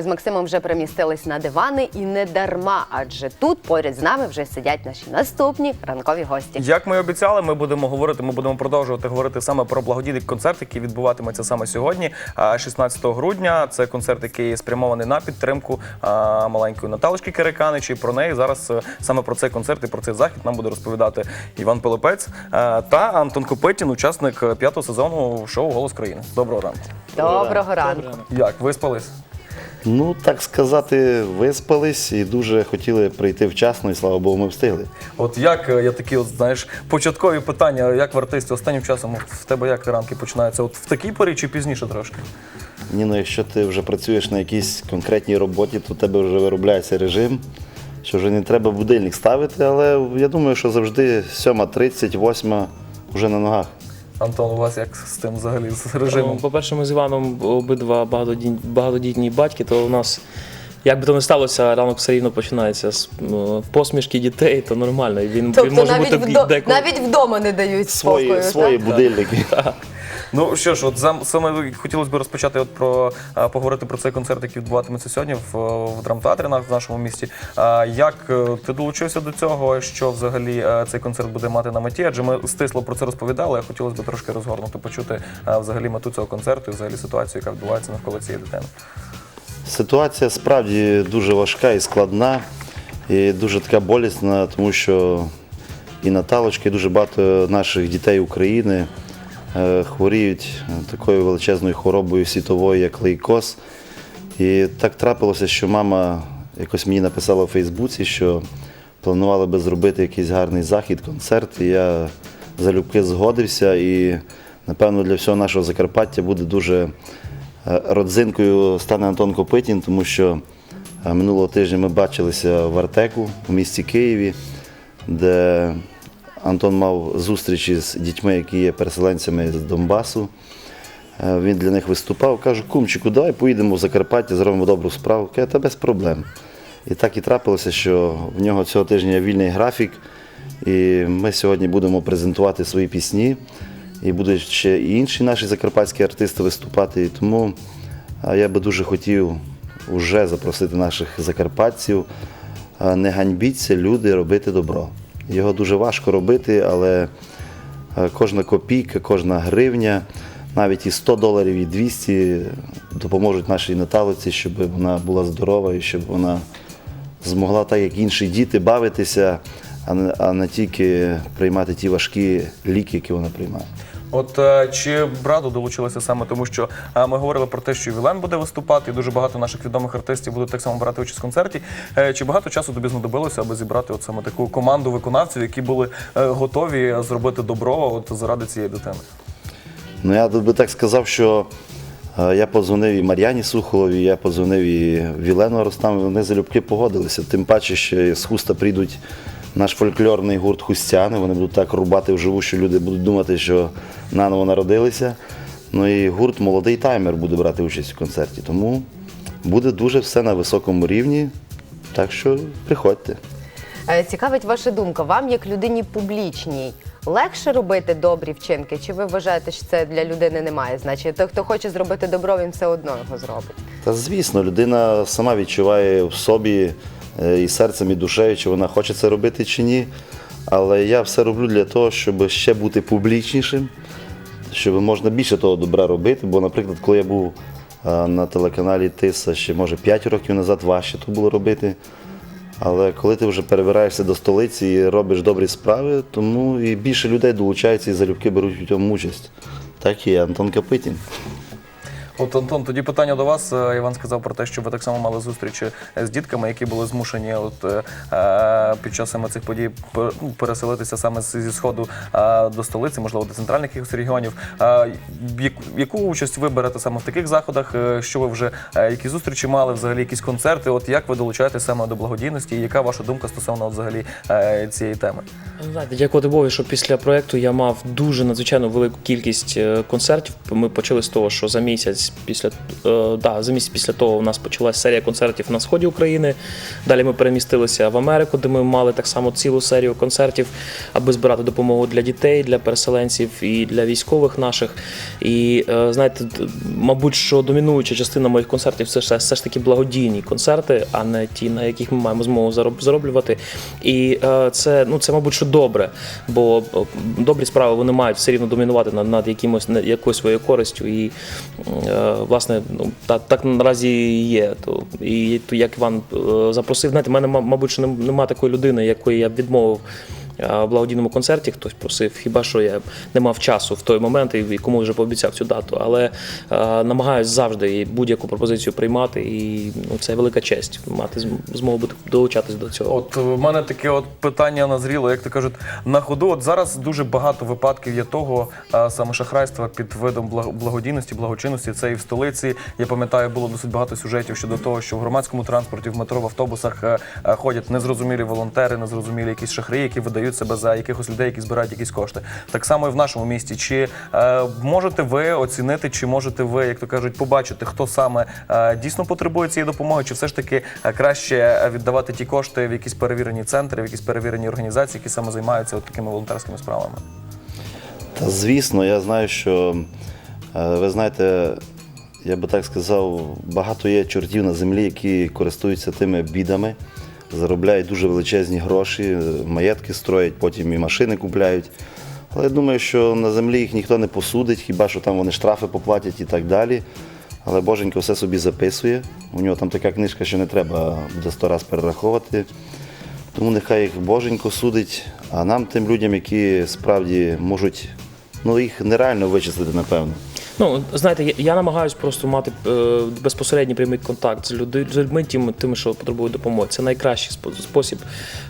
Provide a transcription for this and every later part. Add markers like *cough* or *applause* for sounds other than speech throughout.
ми з Максимом вже перемістились на дивани і не дарма, адже тут поряд з нами вже сидять наші наступні ранкові гості. Як ми і обіцяли, ми будемо говорити. Ми будемо продовжувати говорити саме про благодійний концерт, який відбуватиметься саме сьогодні, а, 16 грудня. Це концерт, який спрямований на підтримку маленької Наталочки Кириканич. І про неї зараз е, саме про цей концерт і про цей захід нам буде розповідати Іван Пилипець е, та Антон Копитін, учасник е, п'ятого сезону шоу Голос країни. Доброго ранку. Доброго ранку. Як виспались? Ну, так сказати, виспались і дуже хотіли прийти вчасно, і слава Богу, ми встигли. От як е, я такі, от знаєш, початкові питання, як в артисті останнім часом в тебе як ранки починаються? От в такій порі чи пізніше трошки? Ні, ну якщо ти вже працюєш на якійсь конкретній роботі, то в тебе вже виробляється режим, що вже не треба будильник ставити, але я думаю, що завжди 7.30, 8 вже на ногах. Антон, у вас як з тим взагалі з режимом? Ну, По-перше, ми з Іваном обидва багатодітні, багатодітні батьки, то у нас, як би то не сталося, ранок все рівно починається з ну, посмішки дітей, то нормально. Він, Він, він Тобто може навіть, бути вдо... деколи. навіть вдома не дають спокою. свої так? будильники. Ну що ж, от зам- саме хотілося б розпочати от про а, поговорити про цей концерт, який відбуватиметься сьогодні в, в драмтеатрі на- в нашому місті. А, як е, ти долучився до цього? Що взагалі е, цей концерт буде мати на меті? Адже ми стисло про це розповідали. а Хотілося б трошки розгорнути, почути е, взагалі мету цього концерту і взагалі ситуацію, яка відбувається навколо цієї дитини. Ситуація справді дуже важка і складна, і дуже така болісна, тому що і Наталочка, і дуже багато наших дітей України е, хворіють такою величезною хворобою світовою, як лейкоз. І так трапилося, що мама якось мені написала у Фейсбуці, що планували би зробити якийсь гарний захід, концерт. І я залюбки згодився. І, напевно, для всього нашого Закарпаття буде дуже Е, родзинкою стане Антон Копитін, тому що е, минулого тижня ми бачилися в Артеку у місті Києві, де Антон мав зустрічі з дітьми, які є переселенцями з Донбасу. Е, Він для них виступав. Кажу, кумчику, давай поїдемо в Закарпаття, зробимо добру справу. Каже, та без проблем. І так і трапилося, що в нього цього тижня вільний графік, і ми сьогодні будемо презентувати свої пісні. І будуть ще і інші наші закарпатські артисти виступати. І тому я би дуже хотів вже запросити наших закарпатців. Не ганьбіться, люди, робити добро. Його дуже важко робити, але кожна копійка, кожна гривня, навіть і 100 доларів, і 200 допоможуть нашій Наталиці, щоб вона була здорова і щоб вона змогла так, як інші діти, бавитися, а не тільки приймати ті важкі ліки, які вона приймає. От е, чи Браду долучилися саме тому, що е, ми говорили про те, що Вілен буде виступати, і дуже багато наших відомих артистів будуть так само брати участь в концерті. Е, Чи багато часу тобі знадобилося, аби зібрати от саме таку команду виконавців, які були готові зробити добро от заради цієї дитини? Ну я би так сказав, що я подзвонив і Мар'яні Сухолові, я подзвонив і Вілену Ростам, вони залюбки погодилися. Тим паче, що з хуста прийдуть наш фольклорний гурт Хустяни. Вони будуть так рубати вживу, що люди будуть думати, що наново народилися. Ну і гурт Молодий таймер буде брати участь у концерті. Тому буде дуже все на високому рівні. Так що приходьте. Е, Цікавить ваша думка. Вам, як людині публічній, легше робити добрі вчинки? Чи ви вважаєте, що це для людини не має значення? Той, хто хоче зробити добро, він все одно його зробить. Та звісно, людина сама відчуває в собі і серцем, і душею, чи вона хоче це робити чи ні. Але я все роблю для того, щоб ще бути публічнішим, щоб можна більше того добра робити. Бо, наприклад, коли я був е, на телеканалі Тиса ще може 5 років назад, важче то було робити. Але коли ти вже перебираєшся до столиці і робиш добрі справи, тому і більше людей долучаються і залюбки беруть у цьому участь. Так і Антон Капитін. От Антон, тоді питання до вас. Е, Іван сказав про те, що ви так само мали зустрічі е, з дітками, які були змушені от, е, під час саме цих подій ну, переселитися саме зі сходу до столиці, можливо, до центральних якихось регіонів. Яку- участь ви берете саме в таких заходах? Що ви вже які зустрічі мали, взагалі якісь концерти? От як ви долучаєтесь саме до благодійності? І яка ваша думка стосовно от, взагалі цієї теми? Знаєте, дякувати Богу, що після проєкту я мав дуже надзвичайно велику кількість концертів. Ми почали з того, що за місяць місяць після е, да, за місяць після того у нас почалася серія концертів на сході України. Далі ми перемістилися в Америку, де ми мали так само цілу серію концертів, аби збирати допомогу для дітей, для переселенців і для військових наших. І е, знаєте, мабуть, що домінуюча частина моїх концертів це все, ж таки благодійні концерти, а не ті, на яких ми маємо змогу зароб- зароблювати. І е, це, ну, це, мабуть, що добре, бо добрі справи вони мають все рівно домінувати над, над якимось якоюсь своєю користю. І власне, ну так, так наразі є. То і то як Іван е, запросив, знаєте, в мене, ма- мабуть, що немає такої людини, якої я б відмовив. Е, В благодійному концерті хтось просив, хіба що я не мав часу в той момент і кому вже пообіцяв цю дату. Але е, намагаюсь завжди будь-яку пропозицію приймати, і ну, це велика честь мати змогу долучатись до цього. От у мене таке от питання назріло, як то кажуть, на ходу. От зараз дуже багато випадків є того саме шахрайства під видом благо- благодійності, благочинності. Це і в столиці. Я пам'ятаю, було досить багато сюжетів щодо того, що в громадському транспорті, в метро, в автобусах е, е, ходять незрозумілі волонтери, незрозумілі якісь шахри, які видають себе за якихось людей, які збирають якісь кошти. Так само і в нашому місті. Чи е, можете ви оцінити, чи можете ви, як то кажуть, побачити, хто саме е, дійсно потребує цієї допомоги, чи все ж таки е, краще е, віддавати ті кошти в якісь перевірені центри, в якісь перевірені організації, які саме займаються от такими волонтерськими справами? Та звісно, я знаю, що е, ви знаєте, я би так сказав, багато є чортів на землі, які користуються тими бідами, заробляють дуже величезні гроші, е, маєтки строять, потім і машини купляють. Але я думаю, що на землі їх ніхто не посудить, хіба що там вони штрафи поплатять і так далі. Але Боженько все собі записує. У нього там така книжка, що не треба буде сто раз перераховувати. Тому нехай їх Боженько судить, а нам, тим людям, які справді можуть, ну їх нереально вичислити, напевно. Ну, знаєте, я, я намагаюся просто мати е, безпосередній прямий контакт з, люди, з людьми, тими, тими, що потребують допомоги. Це найкращий спо- спосіб,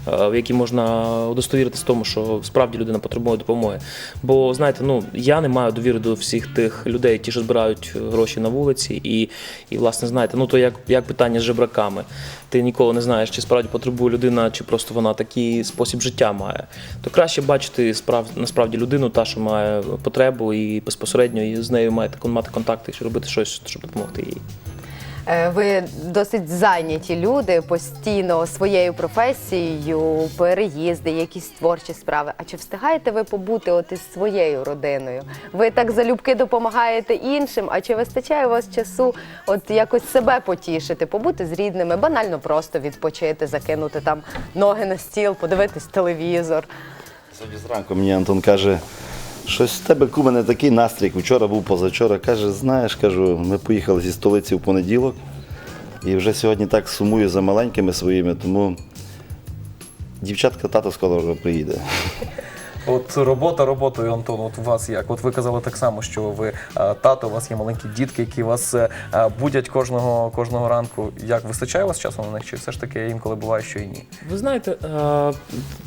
е, в який можна удостовіритися тому, що справді людина потребує допомоги. Бо знаєте, ну я не маю довіри до всіх тих людей, ті, що збирають гроші на вулиці, і, і власне, знаєте, ну то як, як питання з жебраками. Ти ніколи не знаєш, чи справді потребує людина, чи просто вона такий спосіб життя має. То краще бачити справ, насправді людину, та, що має потребу, і безпосередньо і з нею мати, мати контакти, і робити щось, щоб допомогти їй. Е, Ви досить зайняті люди постійно своєю професією, переїзди, якісь творчі справи. А чи встигаєте ви побути от із своєю родиною? Ви так залюбки допомагаєте іншим, а чи вистачає у вас часу от якось себе потішити, побути з рідними, банально просто відпочити, закинути там ноги на стіл, подивитись телевізор? Сьогодні зранку мені Антон каже, щось в тебе куме не такий настрій. Вчора був позавчора. Каже, знаєш, кажу, ми поїхали зі столиці в понеділок. І вже сьогодні так сумую за маленькими своїми, тому дівчатка тато скоро вже приїде. От робота роботою, Антон, от у вас як? От ви казали так само, що ви е, тато, у вас є маленькі дітки, які вас е, е, будять кожного, кожного ранку. Як вистачає у вас часу на них? Чи все ж таки інколи буває, що і ні? Ви знаєте,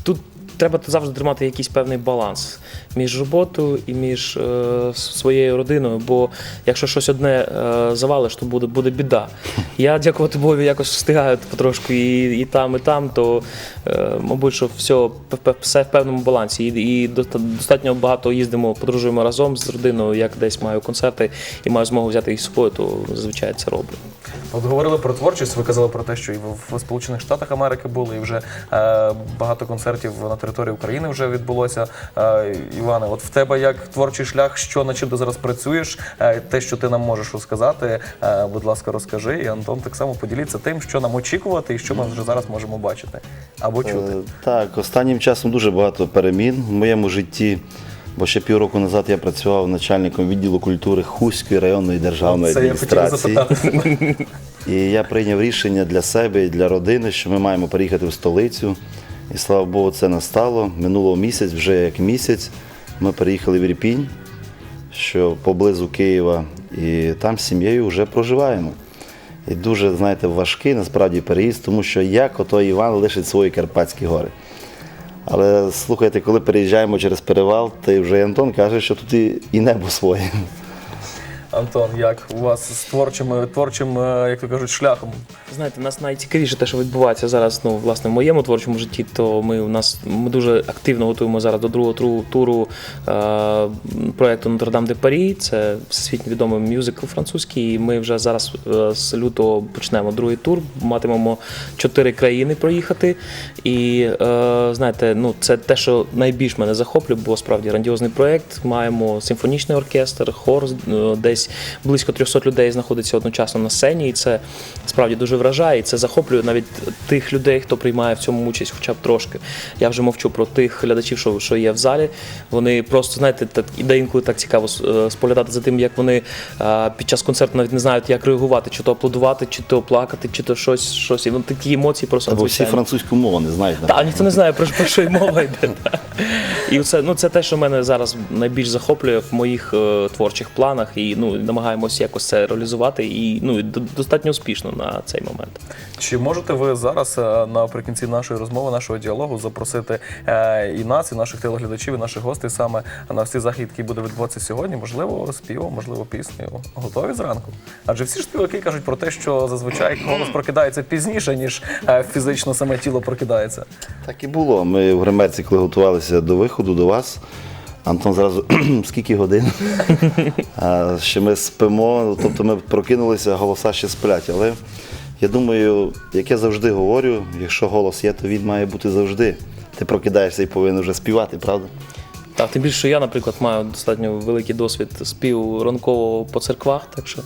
тут треба завжди тримати якийсь певний баланс між роботою і між е, своєю родиною. Бо якщо щось одне е, завалиш, то буде, буде біда. Я, дякувати Богу, якось встигаю потрошку і, і там, і там, то е, мабуть, що все, все в певному балансі. І, і достатньо багато їздимо, подорожуємо разом з родиною, як десь маю концерти і маю змогу взяти їх з собою, то зазвичай це роблю. От говорили про творчість, ви казали про те, що і в Сполучених Штатах Америки були, і вже е, багато концертів на території України вже відбулося. Е, Іване, от в тебе як творчий шлях, що над чим ти зараз працюєш, е, те, що ти нам можеш розказати, е, будь ласка, розкажи. І Антон так само поділіться тим, що нам очікувати і що ми вже зараз можемо бачити або чути. Е, Так, останнім часом дуже багато перемін в моєму житті. Бо ще півроку назад я працював начальником відділу культури Хуської районної державної Це я хотів адміністрації. запитати. І я прийняв рішення для себе і для родини, що ми маємо переїхати в столицю. І слава Богу, це настало. Минулого місяць, вже як місяць, ми переїхали в Ірпінь, що поблизу Києва, і там з сім'єю вже проживаємо. І дуже, знаєте, важкий насправді переїзд, тому що як ото Іван лишить свої Карпатські гори. Але слухайте, коли переїжджаємо через перевал, то вже Антон каже, що тут і, і небо своє. Антон, як у вас з творчим, творчим, е, як то кажуть, шляхом? Знаєте, у нас найцікавіше те, що відбувається зараз, ну, власне, в моєму творчому житті, то ми у нас ми дуже активно готуємо зараз до другого туру, туру е, проєкту Notre-Dame de Paris. Це всесвітньо відомий мюзикл французький. І ми вже зараз е, з лютого почнемо другий тур. Матимемо чотири країни проїхати. І е, знаєте, ну це те, що найбільш мене захоплює, бо справді грандіозний проєкт. Маємо симфонічний оркестр, хор, е, десь близько 300 людей знаходиться одночасно на сцені, і це справді дуже вражає. І це захоплює навіть тих людей, хто приймає в цьому участь, хоча б трошки. Я вже мовчу про тих глядачів, що, що є в залі. Вони просто знаєте, так іде інколи так цікаво е, споглядати за тим, як вони е, під час концерту навіть не знають, як реагувати, чи то аплодувати, чи то плакати, чи то щось, щось. І ну, такі емоції просто Або всі французьку мову не знають. Та ніхто не знає про, про що й мова йде. І це, ну, це те, що мене зараз найбільш захоплює в моїх е, творчих планах, і ну, намагаємося якось це реалізувати і ну, і достатньо успішно на цей момент. Чи можете ви зараз е, наприкінці нашої розмови, нашого діалогу запросити е, і нас, і наших телеглядачів, і наших гостей саме на всі захід, який буде відбуватися сьогодні? Можливо, співом, можливо, піснею. Готові зранку? Адже всі ж співаки кажуть про те, що зазвичай голос прокидається пізніше, ніж е, фізично саме тіло прокидається. Так і було. Ми в гримерці, коли готувалися до виходу до вас, Антон зразу *clears throat* скільки годин? а, ще ми спимо, тобто ми прокинулися, голоса ще сплять. Але я думаю, як я завжди говорю, якщо голос є, то він має бути завжди. Ти прокидаєшся і повинен вже співати, правда? Так, тим більше, що я, наприклад, маю достатньо великий досвід співу ранкового по церквах, так що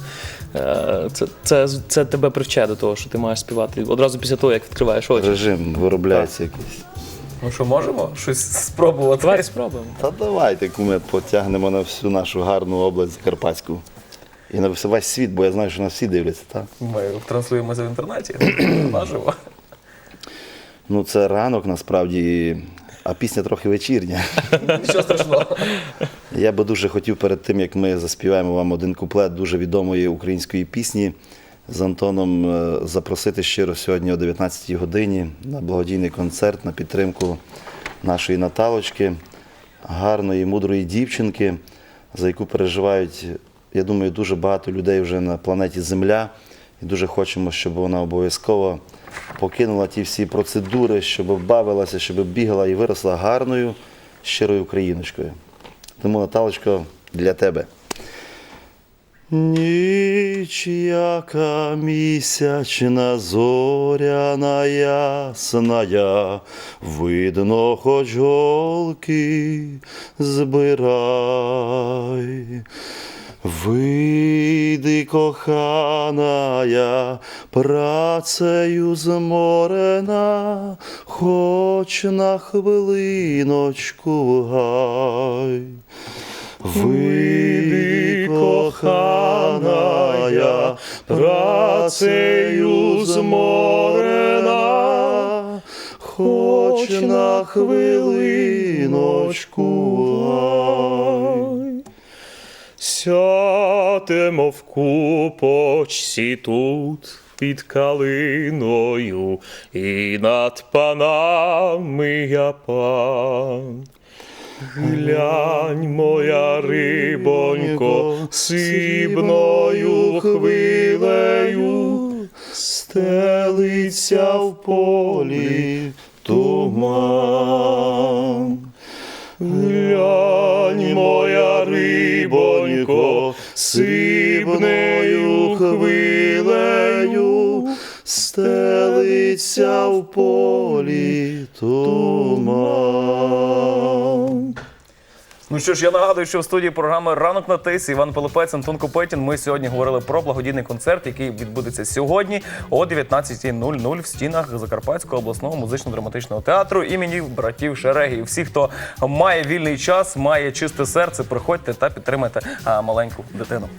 е, це, це, це тебе привчає до того, що ти маєш співати одразу після того, як відкриваєш очі. Режим виробляється якийсь. Ну що, можемо щось спробувати? Давайте спробуємо. Та давайте, куме, потягнемо на всю нашу гарну область Закарпатську. І на весь світ, бо я знаю, що нас всі дивляться, так? Ми транслюємося в інтернеті *clears throat* наживо. Ну, це ранок насправді, а пісня трохи вечірня. *laughs* Нічого страшного. Я би дуже хотів перед тим, як ми заспіваємо вам один куплет дуже відомої української пісні з Антоном е, запросити щиро сьогодні о 19-й годині на благодійний концерт на підтримку нашої Наталочки, гарної, мудрої дівчинки, за яку переживають, я думаю, дуже багато людей вже на планеті Земля. І дуже хочемо, щоб вона обов'язково покинула ті всі процедури, щоб бавилася, щоб бігала і виросла гарною, щирою україночкою. Тому, Наталочко, для тебе. Ніч яка місячна зоряна ясная, видно, хоч голки збирай. Вийди, коханая, працею зморена, хоч на хвилиночку гай. Вийди, коханая, працею зморена, хоч на хвилиночку. Сятемо в купочці тут під калиною, і над панами я пан. Глянь, моя рибонько, срібною хвилею, стелиться в полі туман. Глянь, моя рибонько, срібною хвилею, стелиться в полі туман. Ну що ж, я нагадую, що в студії програми Ранок на тисі Іван Пилипець, Антон Копитін. Ми сьогодні говорили про благодійний концерт, який відбудеться сьогодні о 19.00 в стінах Закарпатського обласного музично-драматичного театру імені братів Шерегів. Всі, хто має вільний час, має чисте серце, приходьте та підтримайте маленьку дитину.